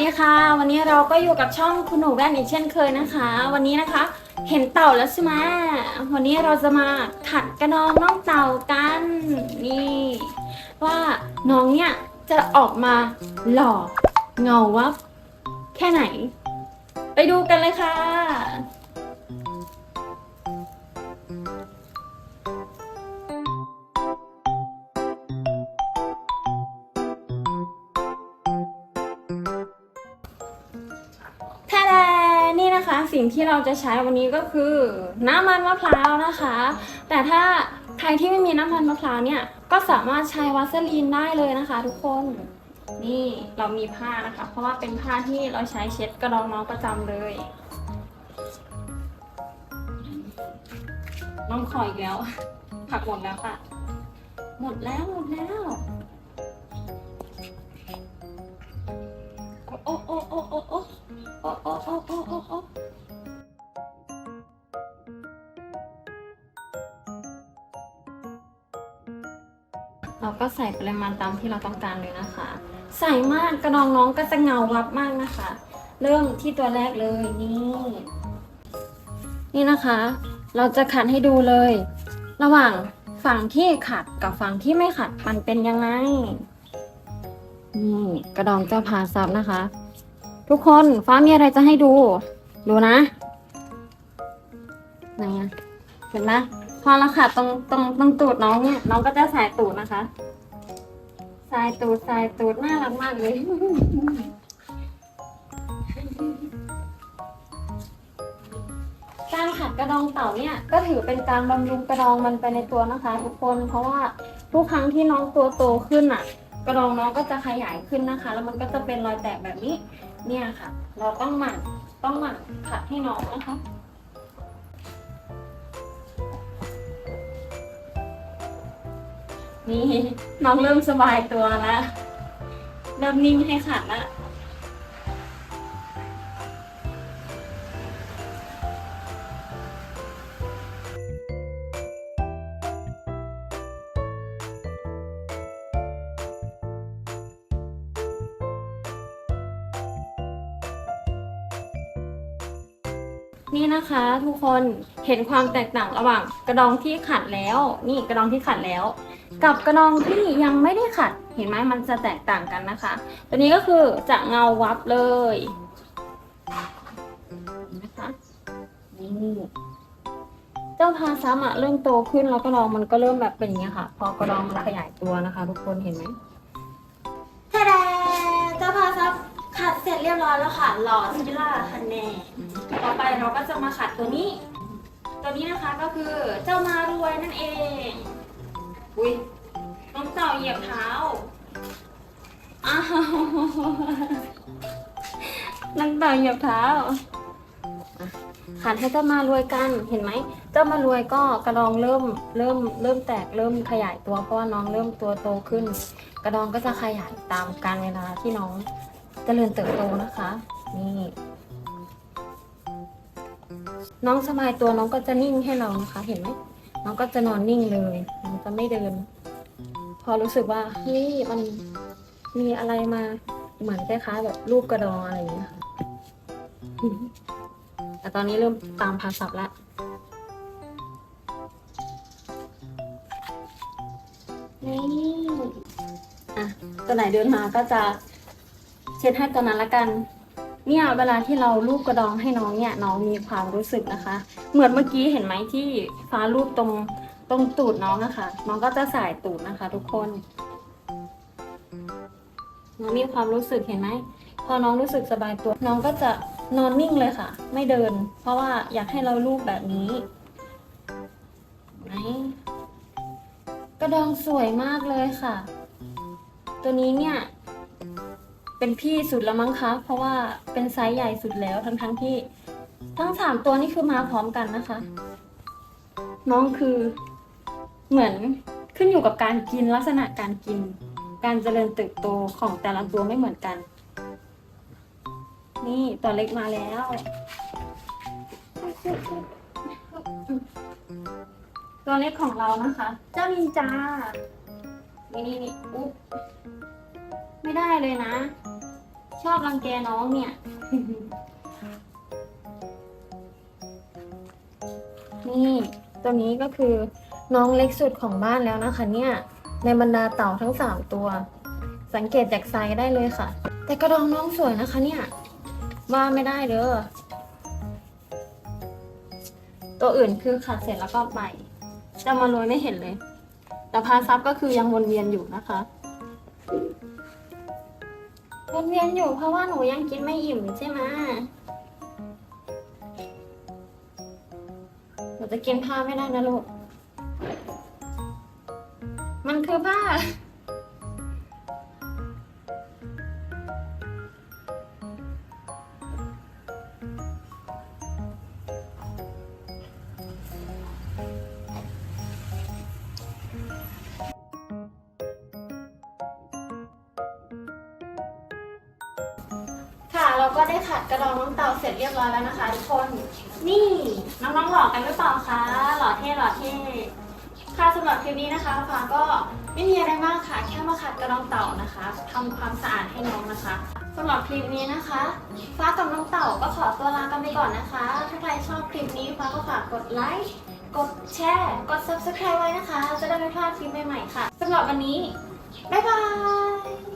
ดีค่ะ วันนี้เราก็อยู่กับช่องคุณหนูแว่นอีกเช่นเคยนะคะ วันนี้นะคะ เห็นเต่าแล้วใช่ไหมวันนี้เราจะมาขัดกระนองน้องเต่ากันนี่ว่าน้องเนี่ยจะออกมาหล่อเงาวับแค่ไหน ไปดูกันเลยค่ะ สิ่งที่เราจะใช้วันนี้ก็คือ น้ำมันมะพร้าวนะคะ แต่ถ้าใครที่ไม่มีน้ำมันมะพร้าวเนี่ยก็สามารถใช้วัสลีนได้เลยนะคะ ทุกคนนี่เรามีผ้านะคะ เพราะว่าเป็นผ้าที่เราใช้เช็ดกระดองน้องประจำเลย น้องคอยอีกแล้ว ผักหมดแล้วค่ะ หมดแล้วหมดแล้วโอ้โอ้โอ้โอ้โอ้โอ้โอ้โอ้โอ้ เราก็ใส่ปริมาณตามที่เราต้องการเลยนะคะ ใส่มากกระดองน้องก็จะเงาวับมากนะคะ เริ่มที่ตัวแรกเลยนี่ นี่นะคะ เราจะขัดให้ดูเลย ระหว่างฝั่งที่ขัดกับฝั่งที่ไม่ขัดมันเป็นยังไงนี่กระดองเจ้าพาซับนะคะ ทุกคนฟ้ามีอะไรจะให้ดู ดูนะไหนอะเห็นไหม พอเราขัดตรงตรงตรงตูดน้องเนี่ยน้องก็จะสายตูดนะคะ สายตูดสายตูดน่ารักมากเลยการขัดกระดองเต่าเนี่ยก็ถือเป็นการบำรุงกระดองมันไปในตัวนะคะ ทุกคนเพราะว่าทุกครั้งที่น้องตัวโตขึ้นอะ กระดองน้องก็จะขยายขึ้นนะคะ แล้วมันก็จะเป็นรอยแตกแบบนี้ เนี่ยค่ะ เราต้องหมั่นต้องหมั่นขัดให้น้องนะคะ นี่น้องเริ่มสบายตัวแล้วเริ่มนิ่งให้ขัดแล้วนี่นะคะทุกคนเห็นความแตกต่างระหว่างกระดองที่ขัดแล้ว นี่กระดองที่ขัดแล้ว กับกระดองที่ยังไม่ได้ขัด เห็นไหมมันจะแตกต่างกันนะคะ ตัวนี้ก็คือจะเงาวับเลยนะคะนี่เจ้าพาซ้ำอะเริ่มโตขึ้นแล้วกระดองมันก็เริ่มแบบเป็นอย่างนี้ยค่ะ พอกระดองมันขยายตัวนะคะ ทุกคนเห็นไหมทะแดเจ้าพาซับขัดเสร็จเรียบร้อยแล้วค่ะหล่อซิล่าคันแน่ต่อไปเราก็จะมาขัดตัวนี้ ตัวนี้นะคะก็คือเจ้ามารวยนั่นเอง อุ้ยน้องเต่าเหยียบเท้า อ้าวน้องเต่าเหยียบเท้าอะขัดให้เจ้ามารวยกัน เห็นไหม เจ้ามารวยก็กระดองเริ่มเริ่มเริ่มแตกเริ่มขยายตัวเพราะว่าน้องเริ่มตัวโตขึ้น กระดองก็จะขยายตามการเวลาที่น้องเจริญเติบโตนะคะ นี่ น้องสบายตัวน้องก็จะนิ่งให้เรานะคะ เห็นไหม น้องก็จะนอนนิ่งเลยน้องจะไม่เดิน พอรู้สึกว่าเฮ้ยมันมีอะไรมาเหมือนคล้ายๆแบบรูปกระดองอะไรอย่างเงี้ยค่ะแต่ตอนนี้เริ่มตามภาษาแล้วนี่อะตัวไหนเดินมาก็จะเช็ดให้ตัวนั้นละกัน เนี่ยเวลาที่เราลูบกระดองให้น้องเนี่ยน้องมีความรู้สึกนะคะ เหมือนเมื่อกี้เห็นไหมที่ฟ้าลูบตรงตรงตูดน้องนะคะ น้องก็จะสายตูดนะคะ ทุกคนน้องมีความรู้สึกเห็นไหมพอน้องรู้สึกสบายตัว น้องก็จะนอนนิ่งเลยค่ะ ไม่เดิน เพราะว่าอยากให้เราลูบแบบนี้ไหนกระดองสวยมากเลยค่ะ ตัวนี้เนี่ย เป็นพี่สุดแล้วมั้งคะ เพราะว่าเป็นไซส์ใหญ่สุดแล้วทั้งทั้งที่ ทั้งสามตัวนี่คือมาพร้อมกันนะคะ น้องคือเหมือนขึ้นอยู่กับการกินลักษณะการกิน การเจริญเติบโตของแต่ละตัวไม่เหมือนกัน นี่ตัวเล็กมาแล้วตัวเล็กของเรานะคะ เจ้านินจา นี่นี่นี่อุ๊บ ไม่ได้เลยนะ ชอบรังแกน้องเนี่ย นี่ตัวนี้ก็คือน้องเล็กสุดของบ้านแล้วนะคะเนี่ย ในบรรดาเต่าทั้งสามตัว สังเกตจากไซส์ได้เลยค่ะ แต่กระดองน้องสวยนะคะเนี่ย ว่าไม่ได้เด้อตัวอื่นคือขัดเสร็จแล้วก็ไปจะมาโรยไม่เห็นเลย แต่พาซับก็คือยังวนเวียนอยู่นะคะ วนเวียนอยู่เพราะว่าหนูยังกินไม่อิ่มใช่ไหมหนูจะกินผ้าไม่ได้นะลูก มันคือผ้า ก็ได้ขัดกระดองน้องเตาเสร็จเรียบร้อยแล้วนะคะทุกคน นี่น้องๆหล่อกันหรือเปล่าคะหล่อเท่หล่อเท่ค่ะสำหรับคลิปนี้นะคะฟ้าก็ไม่มีอะไรมากค่ะ แค่มาขัดกระดองเต่านะคะทำความสะอาดให้น้องนะคะสำหรับคลิปนี้นะคะ ฟ้ากับน้องเต่าก็ขอตัวลากันไปก่อนนะคะ ถ้าใครชอบคลิปนี้ฟ้าก็ฝากกดไลค์กดแชร์กด subscribe ไว้นะคะ จะได้ไม่พลาดคลิปใหม่ๆค่ะสำหรับวันนี้ บ๊ายบาย